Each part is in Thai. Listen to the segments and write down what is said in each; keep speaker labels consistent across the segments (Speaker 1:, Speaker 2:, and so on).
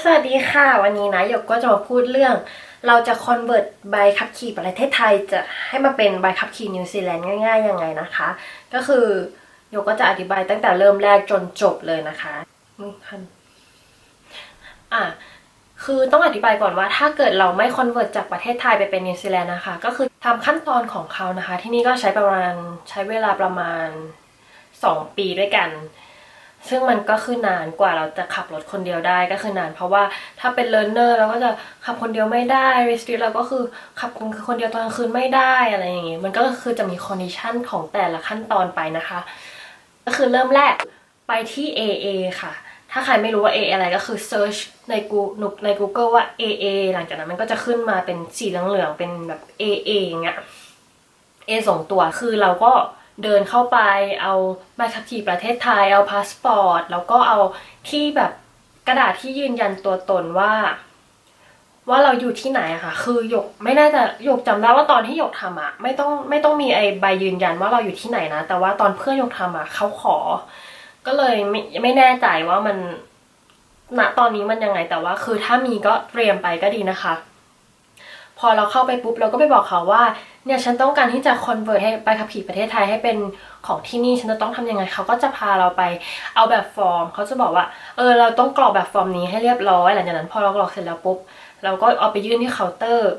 Speaker 1: สวัสดีค่ะ วันนี้นะหยกก็จะมาพูดเรื่อง เราจะคอนเวิร์ตใบขับขี่ประเทศไทย จะให้มาเป็นใบขับขี่นิวซีแลนด์ง่ายๆยังไงนะคะ ก็คือหยกก็จะอธิบายตั้งแต่เริ่มแรกจนจบเลยนะคะอุ๊ยคันอะคือต้องอธิบายก่อนว่าถ้าเกิดเราไม่คอนเวิร์ตจากประเทศไทยไปเป็นนิวซีแลนด์นะคะ ก็คือทำขั้นตอนของเขานะคะ ที่นี่ก็ใช้ประมาณใช้เวลาประมาณ 2 ปีด้วยกัน ซึ่งมันก็คือนานกว่าเราจะขับรถคนเดียวได้ก็คือนาน เพราะว่าถ้าเป็นเล a ร์เนอร์เราก็จะขับคนเดียวไม่ได้รีสตรีเราก็คือขับคนเดียวตอนกลางคืนไม่ได้อะไรอย่างงี้มันก็คือจะมีคอนดิชันของแต่ละขั้นตอนไปนะคะ ก็คือเริ่มแรกไปที่ AA ค่ะถ้าใครไม่รู้ว่า AA อะไรก็คือ search ใน Google ใน Google ว่า AA หลังจากนั้นมันก็จะขึ้นมาเป็นสีเหลืองๆเป็นแบบ AA อย่างเงี้ย A ส่งตัวคือเราก็ เดินเข้าไปเอาใบขับขี่ประเทศไทย เอาพาสปอร์ต แล้วก็เอาที่แบบกระดาษที่ยืนยันตัวตนว่า ว่าเราอยู่ที่ไหนอะค่ะ คือหยกไม่น่าจะหยกจำได้ว่าตอนที่หยกทำอะไม่ต้องไม่ต้องมีไอใบยืนยันว่าเราอยู่ที่ไหนนะ แต่ว่าตอนเพื่อนหยกทำอะเขาขอ ก็เลยไม่ไม่แน่ใจว่ามันณตอนนี้มันยังไงแต่ว่า คือถ้ามีก็เตรียมไปก็ดีนะคะ พอเราเข้าไปปุ๊บเราก็ไปบอกเขาว่าเนี่ยฉันต้องการที่จะคอนเวิร์ตให้ไปขับขี่ประเทศไทยให้เป็นของที่นี่ฉันจะต้องทำยังไงเขาก็จะพาเราไปเอาแบบฟอร์มเขาจะบอกว่าเออเราต้องกรอกแบบฟอร์มนี้ให้เรียบร้อยหลังจากนั้นพอเรากรอกเสร็จแล้วปุ๊บเราก็เอาไปยื่นที่เคาน์เตอร์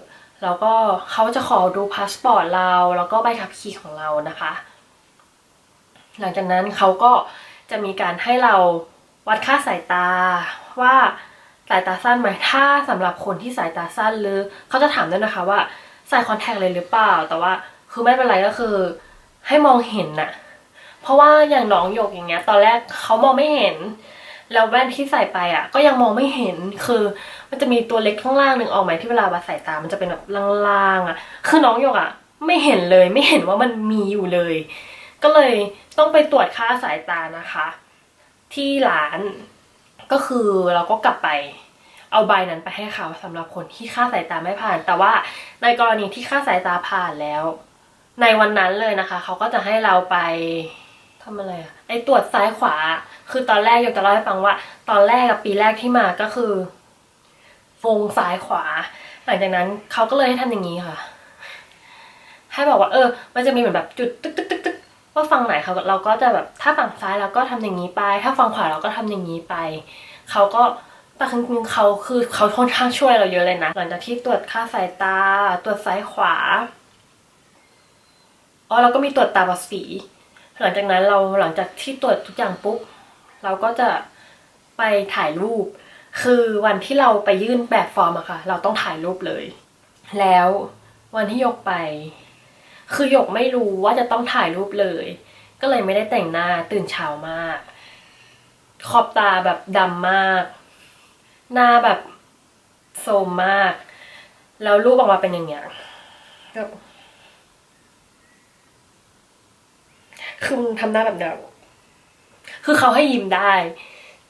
Speaker 1: แล้วก็เขาจะขอดูพาสปอร์ตเราแล้วก็ใบขับขี่ของเรานะคะ หลังจากนั้นเขาก็จะมีการให้เราวัดค่าสายตาว่า สายตาสั้นไหมถ้าสำหรับคนที่สายตาสั้นหรือเขาจะถามด้วยนะคะว่าใส่คอนแทคเลยหรือเปล่า แต่ว่าคือไม่เป็นไรก็คือ ให้มองเห็นน่ะ เพราะว่าอย่างน้องหยกอย่างเงี้ย ตอนแรกเขามองไม่เห็น แล้วแว่นที่ใส่ไปอะ ก็ยังมองไม่เห็น คือมันจะมีตัวเล็กข้างล่างหนึ่งออกไหมที่เวลาบัดสายตา มันจะเป็นแบบล่างๆอะ คือน้องหยกอะ ไม่เห็นเลย ไม่เห็นว่ามันมีอยู่เลย ก็เลยต้องไปตรวจค่าสายตานะคะ ที่ร้าน ก็คือเราก็กลับไปเอาใบนั้นไปให้เขาสำหรับคนที่ค่าสายตาไม่ผ่าน แต่ว่าในกรณีที่ค่าสายตาผ่านแล้ว ในวันนั้นเลยนะคะ เขาก็จะให้เราไปทำอะไรอะไอตรวจซ้ายขวา คือตอนแรกยกจะเล่าให้ฟังว่า ตอนแรกกับปีแรกที่มาก็คือวงซ้ายขวา หลังจากนั้นเขาก็เลยให้ทำอย่างนี้ค่ะ ให้บอกว่า เออ มันจะมีเหมือนแบบจุดตึกตึกตึกตึก ว่าฝั่งไหนเขาเราก็จะแบบถ้าฝั่งซ้ายเราก็ทำอย่างนี้ไป ถ้าฝั่งขวาเราก็ทำอย่างนี้ไป เขาก็แต่จริงๆเขาคือเขาค่อนข้างช่วยเราเยอะเลยนะ หลังจากที่ตรวจค่าสายตา ตรวจซ้ายขวาอ๋อเราก็มีตรวจตาบอดสี หลังจากนั้นเราหลังจากที่ตรวจทุกอย่างปุ๊บเราก็จะไปถ่ายรูป คือวันที่เราไปยื่นแบบฟอร์มอะค่ะ เราต้องถ่ายรูปเลย แล้ววันที่ยกไป คือหยกไม่รู้ว่าจะต้องถ่ายรูปเลย ก็เลยไม่ได้แต่งหน้าตื่นเช้ามาก ขอบตาแบบดำมาก หน้าแบบโซมมาก แล้วรูปออกมาเป็นอย่างเงี้ยแบบคือมึงทำหน้าแบบเดิมคือเขาให้ยิ้มได้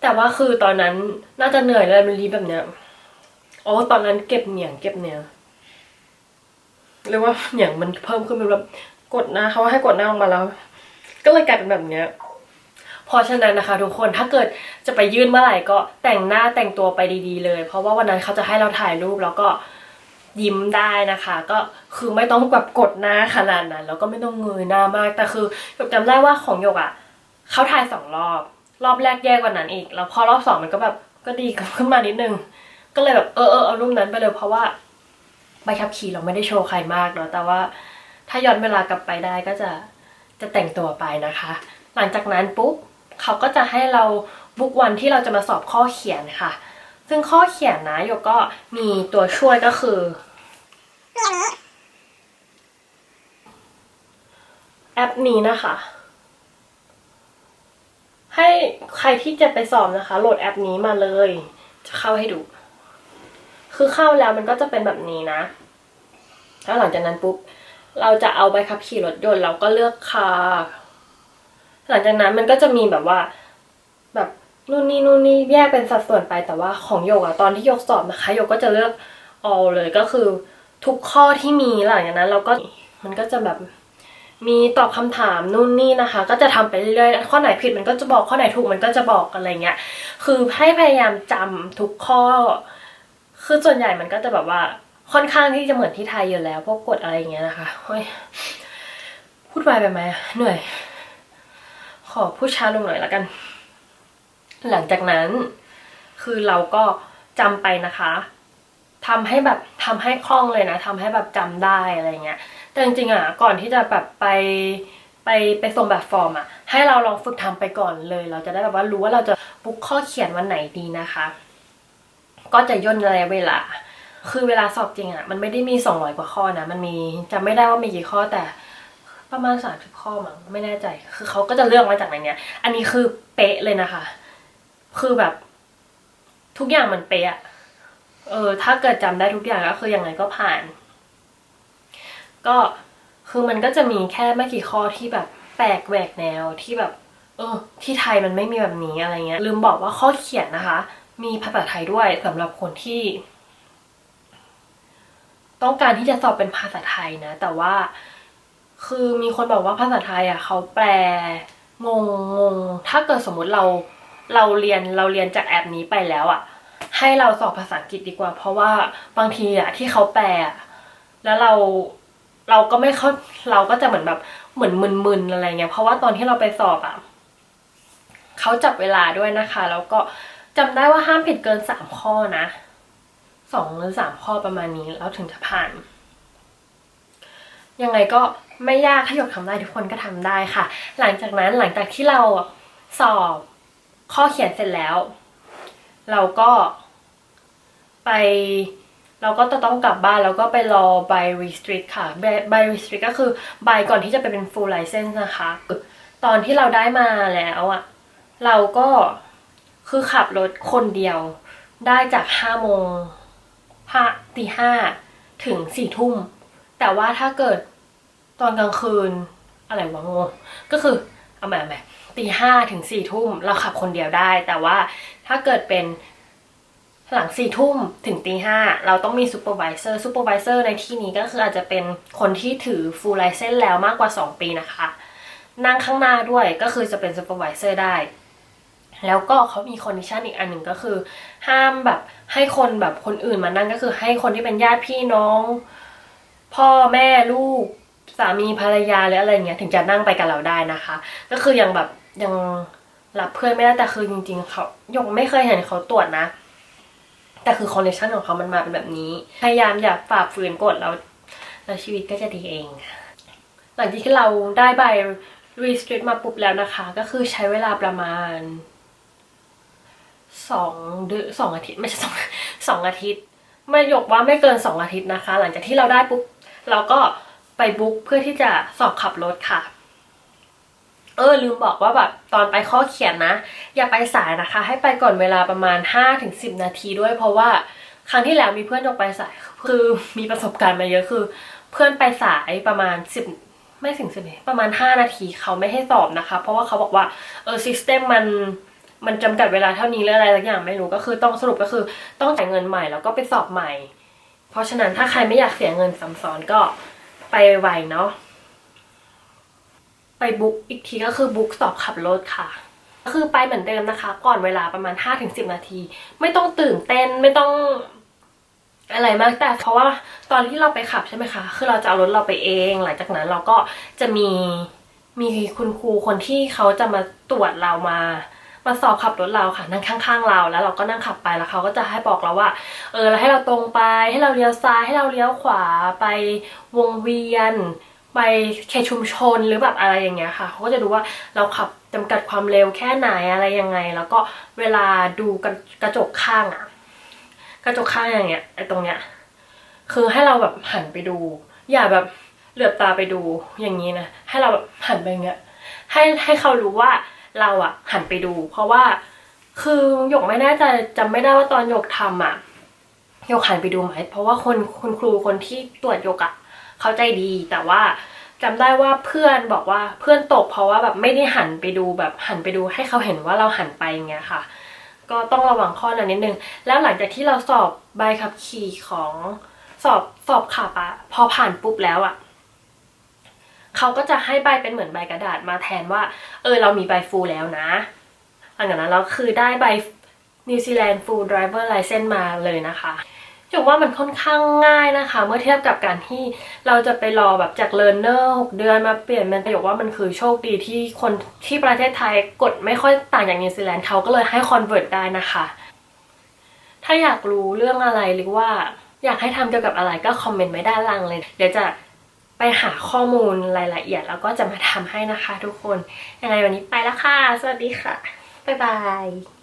Speaker 1: แต่ว่าคือตอนนั้นน่าจะเหนื่อยแล้วมันรีบแบบเนี้ย อ๋อ ตอนนั้นเก็บเหนียงเก็บเนียง เรียกว่าเหนียงมันเพิ่มขึ้นเป็นแบบกดหน้าเขาให้กดหน้าออกมาแล้ว ก็เลยกลายเป็นแบบเนี้ยเพราะฉะนั้นนะคะทุกคนถ้าเกิดจะไปยื่นเมื่อไหร่ก็แต่งหน้าแต่งตัวไปดีๆเลย เพราะว่าวันนั้นเขาจะให้เราถ่ายรูปแล้วก็ยิ้มได้นะคะ ก็คือไม่ต้องแบบกดหน้าขนาดนั้นแล้วก็ไม่ต้องเงยหน้ามากแต่คือหยกจำได้ว่าของหยกอะ่ะเขาถ่ายสองรอบ รอบแรกแย่กว่านั้นอีก แล้วพอรอบสองมันก็แบบก็ดีขึ้นมานิดนึง ก็เลยแบบเออเออเอารูปนั้นไปเลยเพราะว่า ใบขับขี่เราไม่ได้โชว์ใครมากเนาะแต่ว่าถ้าย้อนเวลากลับไปได้ก็จะจะแต่งตัวไปนะคะ หลังจากนั้นปุ๊บเขาก็จะให้เราบุ๊กวันที่เราจะมาสอบข้อเขียนค่ะ ซึ่งข้อเขียนนะโยก็มีตัวช่วยก็คือ แอปนี้นะคะ ให้ใครที่จะไปสอบนะคะ โหลดแอปนี้มาเลย จะเข้าให้ดู คือเข้าแล้วมันก็จะเป็นแบบนี้นะ แล้วหลังจากนั้นปุ๊บเราจะเอาใบขับขี่รถยนต์เราก็เลือกคาหลังจากนั้นมันก็จะมีแบบว่า แบบนู่นนี่นู่นนี่แยกเป็นสัดส่วนไปแต่ว่าของโยกอะตอนที่โยกสอบนะคะโยกก็จะเลือก all เลยก็คือทุกข้อที่มีหลังจากนั้น เราก็มันก็จะแบบมีตอบคำถามนู่นนี่นะคะ ก็จะทำไปเรื่อยๆข้อไหนผิดมันก็จะบอกข้อไหนถูกมันก็จะบอกอะไรเงี้ยคือให้พยายามจำทุกข้อ คือส่วนใหญ่มันก็จะแบบว่าค่อนข้างที่จะเหมือนที่ไทยอยู่แล้วพวกกฎอะไรอย่างเงี้ยนะคะเฮ้ยพูดไปไปไหมเหนื่อย ขอพูดช้าลงหน่อยละกัน หลังจากนั้น คือเราก็จำไปนะคะทำให้แบบทำให้คล่องเลยนะทำให้แบบจำได้อะไรเงี้ย แต่จริงๆอะก่อนที่จะแบบไปไปไปส่งแบบฟอร์มอะ ให้เราลองฝึกทำไปก่อนเลย เราจะได้แบบว่ารู้ว่าเราจะบุ๊กข้อเขียนวันไหนดีนะคะ ก็จะย่นระยะเวลา คือเวลาสอบจริงอะมันไม่ได้มีสองร้อยกว่าข้อนะ มันมีจำไม่ได้ว่ามีกี่ข้อแต่ประมาณสามสิบข้อมั้งไม่แน่ใจ คือเขาก็จะเลือกมาจากในเนี้ย อันนี้คือเป๊ะเลยนะคะ คือแบบ ทุกอย่างมันเป๊ะอะเออ ถ้าเกิดจำได้ทุกอย่างก็คือยังไงก็ผ่าน ก็คือมันก็จะมีแค่ไม่กี่ข้อที่แบบแปลกแหวกแนวที่แบบ เออ ที่ไทยมันไม่มีแบบนี้อะไรเงี้ย ลืมบอกว่าข้อเขียนนะคะ มีภาษาไทยด้วยสำหรับคนที่ ต้องการที่จะสอบเป็นภาษาไทยนะ แต่ว่าคือมีคนบอกว่าภาษาไทยอะเขาแปลงงงงถ้าเกิดสมมติเราเราเรียนเราเรียนจากแอปนี้ไปแล้วอะ ให้เราสอบภาษาอังกฤษดีกว่า เพราะว่าบางทีอะที่เขาแปลแล้วเราเราก็ไม่เข้าเราก็จะเหมือนแบบเหมือนมึนๆอะไรเงี้ยเพราะว่าตอนที่เราไปสอบอะเขาจับเวลาด้วยนะคะ แล้วก็ จำได้ว่าห้ามผิดเกินสามข้อนะสองหรือสามข้อประมาณนี้แล้วถึงจะผ่าน ยังไงก็ไม่ยากถ้าหยกทำได้ทุกคนก็ทำได้ค่ะ หลังจากนั้นหลังจากที่เราสอบข้อเขียนเสร็จแล้ว เราก็ไปเราก็จะต้องกลับบ้านแล้วก็ไปรอใบ restrict ค่ะใบใบ restrict ก็คือใบก่อนที่จะไปเป็น full license นะคะ ตอนที่เราได้มาแล้วอะเราก็ คือขับรถคนเดียว ได้จากห้าโมงห้าตีห้าถึงสี่ทุ่ม แต่ว่าถ้าเกิดตอนกลางคืนอะไรวะงงก็คือเอาใหม่เอาใหม่ตีห้าถึงสี่ทุ่มเราขับคนเดียวได้ แต่ว่าถ้าเกิดเป็นหลังสี่ทุ่มถึงตีห้าเราต้องมีซูเปอร์วิเซอร์ซูเปอร์วิเซอร์ในที่นี้ก็คืออาจจะเป็นคนที่ถือฟูลไลเซนแล้วมากกว่า 2 ปีนะคะ นั่งข้างหน้าด้วยก็คือจะเป็นซูเปอร์วิเซอร์ได้ แล้วก็เขามีคอนดิชันอีกอันหนึ่งก็คือ ห้ามแบบให้คนแบบคนอื่นมานั่งก็คือให้คนที่เป็นญาติพี่น้อง พ่อแม่ลูกสามีภรรยาหรืออะไรเงี้ยถึงจะนั่งไปกับเราได้นะคะ ก็คือยังแบบยังรับเพื่อนไม่ได้แต่คือจริง ๆเขายงไม่เคยเห็นเขาตรวจนะ แต่คือคอนดิชันของเขามันมาเป็นแบบนี้ พยายามอย่าฝ่าฝืนกฎแล้วแล้วชีวิตก็จะดีเอง หลังจากที่เราได้ใบ restrict มาปุ๊บแล้วนะคะ ก็คือใช้เวลาประมาณ สองเดือนสองอาทิตย์ไม่ใช่สองสองอาทิตย์ ไม่ยกว่าไม่เกินสองอาทิตย์นะคะ หลังจากที่เราได้ปุ๊บเราก็ไปบุ๊กเพื่อที่จะสอบขับรถค่ะ เออลืมบอกว่าแบบตอนไปข้อเขียนนะ อย่าไปสายนะคะ ให้ไปก่อนเวลาประมาณ5้าถึงสินาทีด้วย เพราะว่าครั้งที่แล้วมีเพื่อนยกไปสายคือมีประสบการณ์มาเยอะคือ เพื่อนไปสายประมาณสิบไม่ถึงสิบประมาณ 5 นาทีเขาไม่ให้สอบนะคะ เพราะว่าเขาบอกว่าเออซิสเต็มมัน มันจำกัดเวลาเท่านี้หรืออะไรสักอย่างไม่รู้ก็คือต้องสรุปก็คือต้องจ่ายเงินใหม่แล้วก็ไปสอบใหม่ เพราะฉะนั้นถ้าใครไม่อยากเสียเงินซ้ำซ้อนก็ไปไวเนาะไปบุ๊กอีกทีก็คือบุ๊กสอบขับรถค่ะก็คือไปเหมือนเดิมนะคะ ก่อนเวลาประมาณ 5-10 นาที ไม่ต้องตื่นเต้นไม่ต้องอะไรมากแต่เพราะว่าตอนที่เราไปขับใช่ไหมคะคือเราจะเอารถเราไปเอง หลังจากนั้นเราก็จะมีมีคุณครูคนที่เขาจะมาตรวจเรามา มาสอบขับรถเราค่ะนั่งข้างๆเราแล้วเราก็นั่งขับไปแล้วเขาก็จะให้บอกเราว่า เออแล้วให้เราตรงไป ให้เราเลี้ยวซ้ายให้เราเลี้ยวขวาไปวงเวียน ไปเขตชุมชนหรือแบบอะไรอย่างเงี้ยค่ะเขาก็จะดูว่าเราขับจำกัดความเร็วแค่ไหนอะไรยังไง แล้วก็เวลาดูกระกระจกข้างอะกระจกข้างอย่างเงี้ยไอ้ตรงเนี้ยคือให้เราแบบหันไปดู อย่าแบบเหลือบตาไปดูอย่างนี้นะให้เราแบบหันไปอย่างเงี้ยให้ให้เขารู้ว่า เราอะหันไปดู เพราะว่าคือหยกไม่แน่ใจจำไม่ได้ว่าตอนหยกทำอะหยกหันไปดูไหม เพราะว่าคนคุณครูคนที่ตรวจหยกอะเขาใจดีแต่ว่าจำได้ว่าเพื่อนบอกว่าเพื่อนตก เพราะว่าแบบไม่ได้หันไปดูแบบหันไปดูให้เขาเห็นว่าเราหันไปอย่างเงี้ยค่ะ ก็ต้องระวังข้อนั้นนิดนึง แล้วหลังจากที่เราสอบใบขับขี่ของสอบสอบขับอะพอผ่านปุ๊บแล้วอะ เขาก็จะให้ใบเป็นเหมือนใบกระดาษมาแทนว่า เออเรามีใบฟูลแล้วนะหลังจากนั้นเราคือได้ใบนิวซีแลนด์ Full Driver License มาเลยนะคะจุว่ามันค่อนข้างง่ายนะคะ เมื่อเทียบกับการที่เราจะไปรอแบบจาก learner 6เดือนมาเปลี่ยนมันหยกว่ามันคือโชคดีที่คนที่ประเทศไทยกดไม่ค่อยต่างจากนิวซีแลนด์เขาก็เลยให้ convert ได้นะคะ ถ้าอยากรู้เรื่องอะไรหรือว่าอยากให้ทำเกี่ยวกับอะไรก็คอมเมนต์ไว้ด้านล่างเลย เดี๋ยวจะ ไปหาข้อมูลรายละเอียดแล้วก็จะมาทำให้นะคะทุกคน ยังไงวันนี้ไปแล้วค่ะ สวัสดีค่ะ บ๊ายบาย